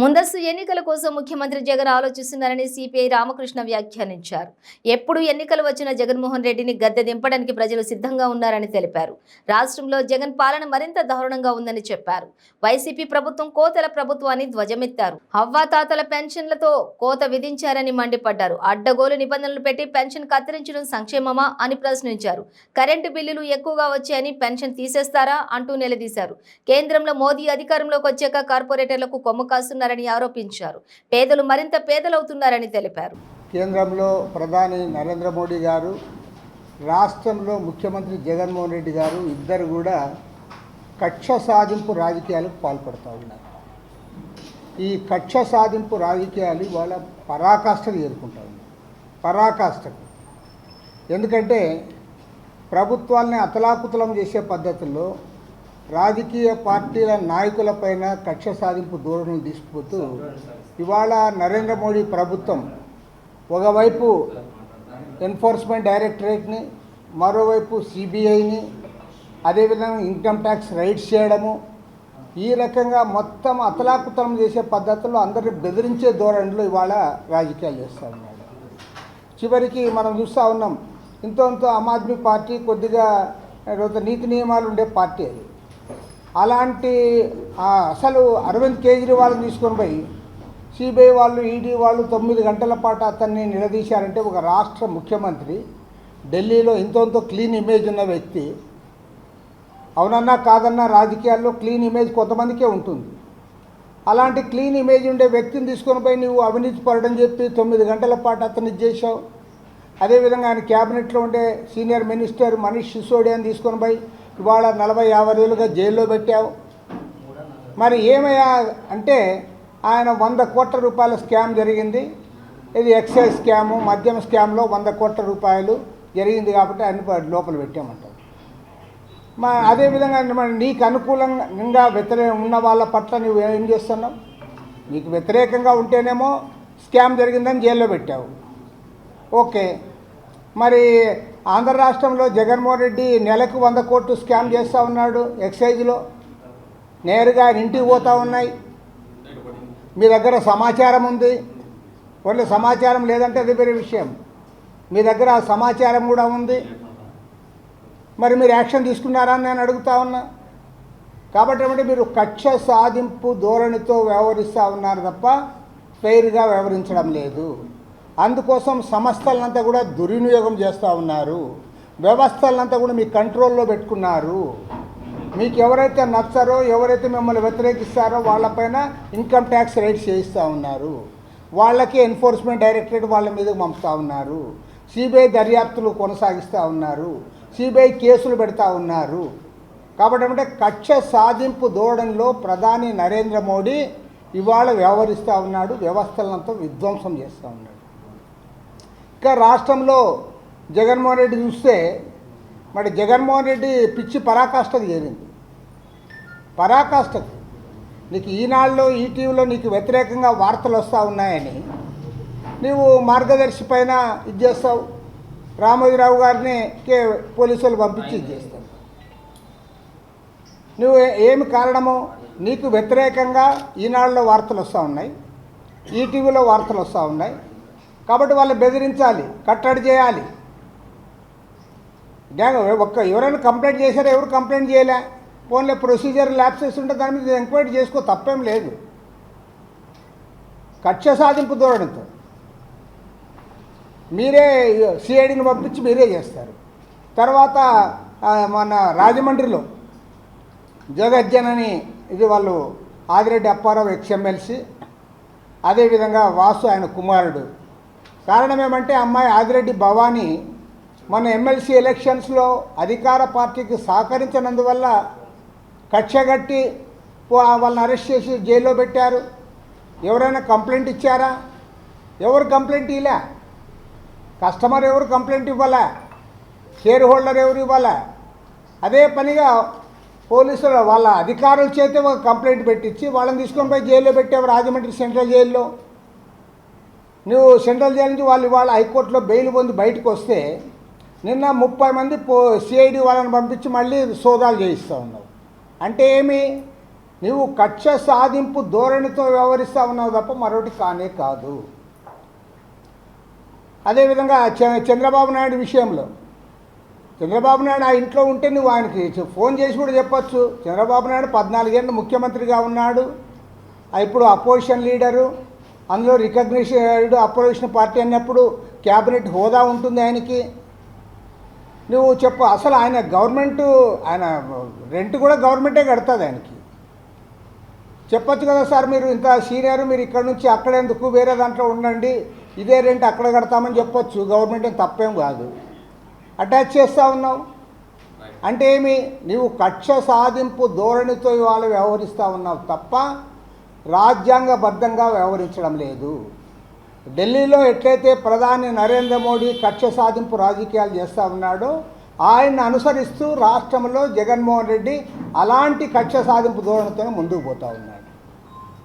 ముందస్తు ఎన్నికల కోసం ముఖ్యమంత్రి జగన్ ఆలోచిస్తున్నారని సిపిఐ రామకృష్ణ వ్యాఖ్యానించారు. ఎప్పుడు ఎన్నికలు వచ్చిన జగన్మోహన్ రెడ్డిని గద్దె దింపడానికి ప్రజలు సిద్ధంగా ఉన్నారని తెలిపారు. రాష్ట్రంలో జగన్ పాలన మరింత దారుణంగా ఉందని చెప్పారు. వైసీపీ ప్రభుత్వం కోతల ప్రభుత్వాన్ని ధ్వజమెత్తారు. అవ్వాతాతల పెన్షన్లతో కోత విధించారని మండిపడ్డారు. అడ్డగోలు నిబంధనలు పెట్టి పెన్షన్ కత్తిరించడం సంక్షేమమా అని ప్రశ్నించారు. కరెంటు బిల్లులు ఎక్కువగా వచ్చాయని పెన్షన్ తీసేస్తారా అంటూ నిలదీశారు. కేంద్రంలో మోదీ అధికారంలోకి వచ్చాక కార్పొరేటర్లకు కొమ్ము చేస్తున్నారని ఆరోపించారు. పేదలు మరింత పేదలవుతున్నారని తెలిపారు. కేంద్రంలో ప్రధాని నరేంద్ర మోడీ గారు రాష్ట్రంలో ముఖ్యమంత్రి జగన్మోహన్ రెడ్డి గారు ఇద్దరు కూడా కక్ష సాధింపు రాజకీయాలకు పాల్పడుతూ ఉన్నారు. ఈ కక్ష సాధింపు రాజకీయాలు ఇవాళ పరాకాష్ఠకు ఎదుర్కొంటా ఉన్నాయి పరాకాష్ఠకు. ఎందుకంటే ప్రభుత్వాన్ని అతలాకుతలం చేసే పద్ధతుల్లో రాజకీయ పార్టీల నాయకులపైన కక్ష సాధింపు ధోరణులు తీసుకుపోతూ ఇవాళ నరేంద్ర మోడీ ప్రభుత్వం ఒకవైపు ఎన్ఫోర్స్మెంట్ డైరెక్టరేట్ని మరోవైపు సిబిఐని అదేవిధంగా ఇన్కమ్ ట్యాక్స్ రైడ్స్ చేయడము ఈ రకంగా మొత్తం అతలాకుతలం చేసే పద్ధతుల్లో అందరినీ బెదిరించే ధోరణిలో ఇవాళ రాజకీయాలు చేస్తూ ఉన్నాడు చివరికి మనం చూస్తూ ఉన్నాం ఇంతో ఇంతో ఆమ్ ఆద్మీ పార్టీ కొద్దిగా నీతి నియమాలు ఉండే పార్టీ అది. అలాంటి అసలు అరవింద్ కేజ్రీవాల్ని తీసుకొని పోయి సిబిఐ వాళ్ళు ఈడీ వాళ్ళు తొమ్మిది గంటల పాటు అతన్ని నిలదీశారంటే ఒక రాష్ట్ర ముఖ్యమంత్రి ఢిల్లీలో ఇంతో క్లీన్ ఇమేజ్ ఉన్న వ్యక్తి. అవునన్నా కాదన్నా రాజకీయాల్లో క్లీన్ ఇమేజ్ కొంతమందికే ఉంటుంది. అలాంటి క్లీన్ ఇమేజ్ ఉండే వ్యక్తిని తీసుకొని పోయి నువ్వు అవినీతి పడడం చెప్పి తొమ్మిది గంటల పాటు అతన్ని చేశావు అదేవిధంగా ఆయన క్యాబినెట్లో ఉండే సీనియర్ మినిస్టర్ మనీష్ సిసోడియాని తీసుకొని పోయి ఇవాళ నలభై యాభై రోజులుగా జైల్లో పెట్టావు. మరి ఏమయ్యా అంటే ఆయన వంద కోట్ల రూపాయల స్కామ్ జరిగింది. ఇది ఎక్సైజ్ స్కాము మద్యం స్కామ్లో వంద కోట్ల రూపాయలు జరిగింది కాబట్టి ఆయన లోపల పెట్టామంటారు మా అదేవిధంగా మరి నీకు అనుకూలంగా వ్యతిరేక ఉన్న వాళ్ళ పట్ల నువ్వు ఏం చేస్తున్నావు? నీకు వ్యతిరేకంగా ఉంటేనేమో స్కామ్ జరిగిందని జైల్లో పెట్టావు. ఓకే. మరి ఆంధ్ర రాష్ట్రంలో జగన్మోహన్ రెడ్డి నెలకు వంద కోట్లు స్కామ్ చేస్తూ ఉన్నాడు ఎక్సైజ్లో. నేరుగా ఆయన ఇంటికి పోతూ ఉన్నాయి. మీ దగ్గర సమాచారం ఉంది. ఓన్లీ సమాచారం లేదంటే అది వేరే విషయం. మీ దగ్గర సమాచారం కూడా ఉంది. మరి మీరు యాక్షన్ తీసుకున్నారా అని నేను అడుగుతా ఉన్నా. కాబట్టి ఏమంటే మీరు కక్ష సాధింపు ధోరణితో వ్యవహరిస్తూ ఉన్నారు తప్ప ఫెయిర్గా వ్యవహరించడం లేదు. అందుకోసం సంస్థలంతా కూడా దుర్వినియోగం చేస్తూ ఉన్నారు. వ్యవస్థలంతా కూడా మీ కంట్రోల్లో పెట్టుకున్నారు. మీకు ఎవరైతే నచ్చారో ఎవరైతే మిమ్మల్ని వ్యతిరేకిస్తారో వాళ్ళపైన ఇన్కమ్ ట్యాక్స్ రైట్స్ చేయిస్తూ ఉన్నారు. వాళ్ళకి ఎన్ఫోర్స్మెంట్ డైరెక్టరేట్ వాళ్ళ మీద పంపుతూ ఉన్నారు. సిబిఐ దర్యాప్తులు కొనసాగిస్తూ ఉన్నారు. సిబిఐ కేసులు పెడతా ఉన్నారు. కాబట్టి ఏమంటే కక్ష సాధింపు దూడంలో ప్రధాని నరేంద్ర మోడీ ఇవాళ వ్యవహరిస్తూ ఉన్నాడు వ్యవస్థలంతా విధ్వంసం చేస్తూ ఉన్నాడు. ఇంకా రాష్ట్రంలో జగన్మోహన్ రెడ్డి చూస్తే మరి జగన్మోహన్ రెడ్డి పిచ్చి పరాకాష్ఠకు చేరింది పరాకాష్ఠకు నీకు ఈనాడులో ఈటీవీలో నీకు వ్యతిరేకంగా వార్తలు వస్తూ ఉన్నాయని నీవు మార్గదర్శి పైన ఇది చేస్తావు. రామోజీరావు గారిని కే పోలీసులు పంపించి ఇది చేస్తావు నువ్వు ఏమి కారణము నీకు వ్యతిరేకంగా ఈనాడులో వార్తలు వస్తూ ఉన్నాయి. ఈటీవీలో వార్తలు వస్తూ ఉన్నాయి. కాబట్టి వాళ్ళు బెదిరించాలి కట్టడి చేయాలి. గ్యాంగ్ ఒక్క ఎవరైనా కంప్లైంట్ చేశారో? ఎవరు కంప్లైంట్ చేయలే? ఫోన్లో ప్రొసీజర్ ల్యాప్సెస్ ఉంటే దాని మీద ఎంక్వైరీ చేసుకో తప్పేం లేదు. కక్ష సాధింపు ధోరణితో. మీరే సిఐడిని పంపించి మీరే చేస్తారు. తర్వాత మన రాజమండ్రిలో జగజ్జన్ అని ఇది వాళ్ళు ఆదిరెడ్డి అప్పారావు ఎక్స్ఎమ్మెల్సీ అదేవిధంగా వాసు ఆయన కుమారుడు కారణం ఏమంటే అమ్మాయి ఆదిరెడ్డి భవానీ మన ఎమ్మెల్సీ ఎలక్షన్స్లో అధికార పార్టీకి సహకరించినందువల్ల కక్షగట్టి వాళ్ళని అరెస్ట్ చేసి జైల్లో పెట్టారు. ఎవరైనా కంప్లైంట్ ఇచ్చారా? ఎవరు కంప్లైంట్ ఇవ్వలే కస్టమర్ ఎవరు కంప్లైంట్ ఇవ్వాలా? షేర్ హోల్డర్ ఎవరు ఇవ్వాలా? అదే పనిగా పోలీసులు వాళ్ళ అధికారుల చేతే ఒక కంప్లైంట్ పెట్టించి వాళ్ళని తీసుకొని పోయి జైల్లో పెట్టేవారు రాజమండ్రి సెంట్రల్ జైల్లో. నువ్వు సెంట్రల్ జైలు నుంచి వాళ్ళు ఇవాళ హైకోర్టులో బెయిల్ పొంది బయటకు వస్తే నిన్న ముప్పై మంది పో సిఐడి వాళ్ళని పంపించి మళ్ళీ సోదాలు చేయిస్తూ ఉన్నావు. అంటే ఏమి? నీవు కక్ష సాధింపు ధోరణితో వ్యవహరిస్తూ ఉన్నావు తప్ప మరొకటి కానే కాదు. అదేవిధంగా చ- చంద్రబాబు నాయుడు విషయంలో. చంద్రబాబు నాయుడు ఆ ఇంట్లో ఉంటే నువ్వు ఆయనకి ఫోన్ చేసి కూడా చెప్పచ్చు. చంద్రబాబు నాయుడు పద్నాలుగేళ్ళు ముఖ్యమంత్రిగా ఉన్నాడు. ఆ ఇప్పుడు అపోజిషన్ లీడరు. అందులో రికగ్నిషన్ అపోజిషన్ పార్టీ అన్నప్పుడు క్యాబినెట్ హోదా ఉంటుంది ఆయనకి. నువ్వు చెప్పు అసలు ఆయన గవర్నమెంట్ ఆయన రెంట్ కూడా గవర్నమెంటే కడుతుంది ఆయనకి. చెప్పచ్చు కదా సార్ మీరు ఇంత సీనియర్ మీరు ఇక్కడ నుంచి అక్కడ ఎందుకు వేరే దాంట్లో ఉండండి? ఇదే రెంట్ అక్కడ కడతామని చెప్పొచ్చు గవర్నమెంట్ ఏం తప్పేం కాదు. అటాచ్ చేస్తూ ఉన్నావు. అంటే ఏమి? నీవు కక్ష సాధింపు ధోరణితో ఇవాళ వ్యవహరిస్తూ ఉన్నావు తప్ప రాజ్యాంగబద్ధంగా వ్యవహరించడం లేదు. ఢిల్లీలో ఎట్లయితే ప్రధాని నరేంద్ర మోడీ కక్ష సాధింపు రాజకీయాలు చేస్తూ ఉన్నాడో ఆయన్ని అనుసరిస్తూ రాష్ట్రంలో జగన్మోహన్ రెడ్డి అలాంటి కక్ష సాధింపు ధోరణితోనే ముందుకు పోతూ ఉన్నాడు.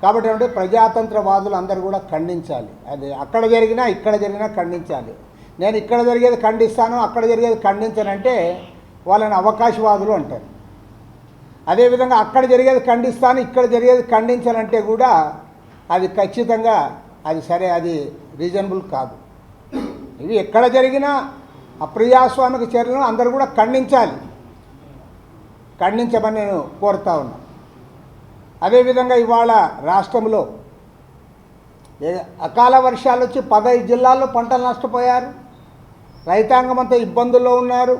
కాబట్టి అంటే ప్రజాతంత్రవాదులు అందరూ కూడా ఖండించాలి. అది అక్కడ జరిగినా ఇక్కడ జరిగినా ఖండించాలి. నేను ఇక్కడ జరిగేది ఖండిస్తాను అక్కడ జరిగేది ఖండించనంటే వాళ్ళని అవకాశవాదులు అంటారు. అదేవిధంగా అక్కడ జరిగేది ఖండిస్తాను ఇక్కడ జరిగేది ఖండించాలంటే కూడా అది ఖచ్చితంగా అది సరే అది రీజనబుల్ కాదు. ఇవి ఎక్కడ జరిగినా అప్రజాస్వామిక చర్యలను అందరూ కూడా ఖండించాలి. ఖండించమని నేను కోరుతా ఉన్నా. అదేవిధంగా ఇవాళ రాష్ట్రంలో అకాల వర్షాలు వచ్చి పదహైదు జిల్లాల్లో పంటలు నష్టపోయారు. రైతాంగం అంతా ఇబ్బందుల్లో ఉన్నారు.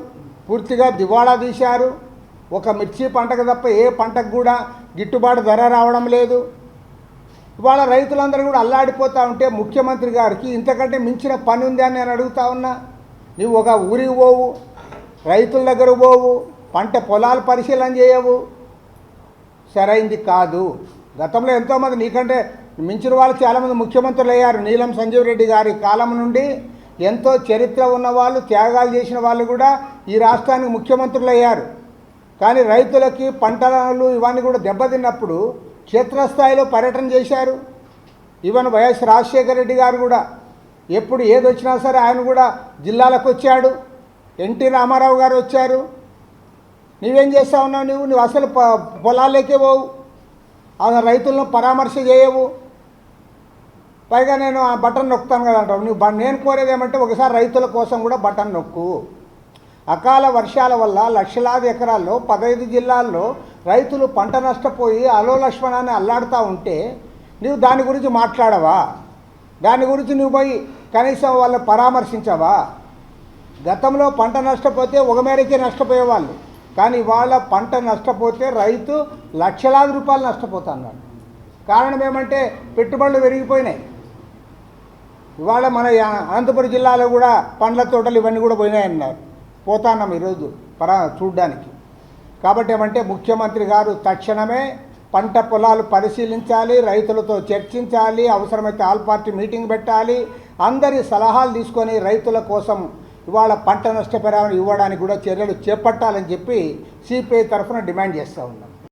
పూర్తిగా దివాళా తీశారు. ఒక మిర్చి పంటకు తప్ప ఏ పంటకు కూడా గిట్టుబాటు ధర రావడం లేదు. ఇవాళ రైతులందరూ కూడా అల్లాడిపోతూ ఉంటే ముఖ్యమంత్రి గారికి ఇంతకంటే మించిన పని ఉంది అని నేను అడుగుతా ఉన్నా. నువ్వు ఒక ఊరికి పోవు రైతుల దగ్గర పోవు పంట పొలాలు పరిశీలన చేయవు. సరైంది కాదు. గతంలో ఎంతోమంది నీకంటే మించిన వాళ్ళు చాలామంది ముఖ్యమంత్రులు అయ్యారు. నీలం సంజీవ్ రెడ్డి గారి కాలం నుండి ఎంతో చరిత్ర ఉన్న వాళ్ళు త్యాగాలు చేసిన వాళ్ళు కూడా ఈ రాష్ట్రానికి ముఖ్యమంత్రులు అయ్యారు. కానీ రైతులకి పంటలు ఇవన్నీ కూడా దెబ్బతిన్నప్పుడు క్షేత్రస్థాయిలో పర్యటన చేశారు. ఈవెన్ వైఎస్ రాజశేఖర రెడ్డి గారు కూడా ఎప్పుడు ఏది వచ్చినా సరే ఆయన కూడా జిల్లాలకు వచ్చాడు. ఎన్టీ రామారావు గారు వచ్చారు. నువ్వేం చేస్తా ఉన్నావు నువ్వు? నువ్వు అసలు ప పొలాల్లోకే పోవు. ఆ రైతులను పరామర్శ చేయవు. పైగా నేను ఆ బటన్ నొక్కుతాను కదా అంటావు. నువ్వు నేను కోరేది ఏమంటే ఒకసారి రైతుల కోసం కూడా బటన్ నొక్కు. అకాల వర్షాల వల్ల లక్షలాది ఎకరాల్లో పదహైదు జిల్లాల్లో రైతులు పంట నష్టపోయి అలో లక్ష్మణాన్ని అల్లాడుతూ ఉంటే నువ్వు దాని గురించి మాట్లాడవా? దాని గురించి నువ్వు పోయి కనీసం వాళ్ళని పరామర్శించవా? గతంలో పంట నష్టపోతే ఒక మేరకే నష్టపోయేవాళ్ళు. కానీ ఇవాళ పంట నష్టపోతే రైతు లక్షలాది రూపాయలు నష్టపోతున్నాడు. కారణం ఏమంటే పెట్టుబడులు పెరిగిపోయినాయి. ఇవాళ మన అనంతపురం జిల్లాలో కూడా పండ్ల తోటలు ఇవన్నీ కూడా పోయినాయన్నారు. పోతాన్నాం ఈరోజు పరా చూడ్డానికి. కాబట్టి ఏమంటే ముఖ్యమంత్రి గారు తక్షణమే పంట పొలాలు పరిశీలించాలి రైతులతో చర్చించాలి అవసరమైతే ఆల్ పార్టీ మీటింగ్ పెట్టాలి అందరి సలహాలు తీసుకొని రైతుల కోసం ఇవాళ పంట నష్టపరిహారం ఇవ్వడానికి కూడా చర్యలు చేపట్టాలని చెప్పి సిపిఐ తరఫున డిమాండ్ చేస్తూ ఉన్నాం.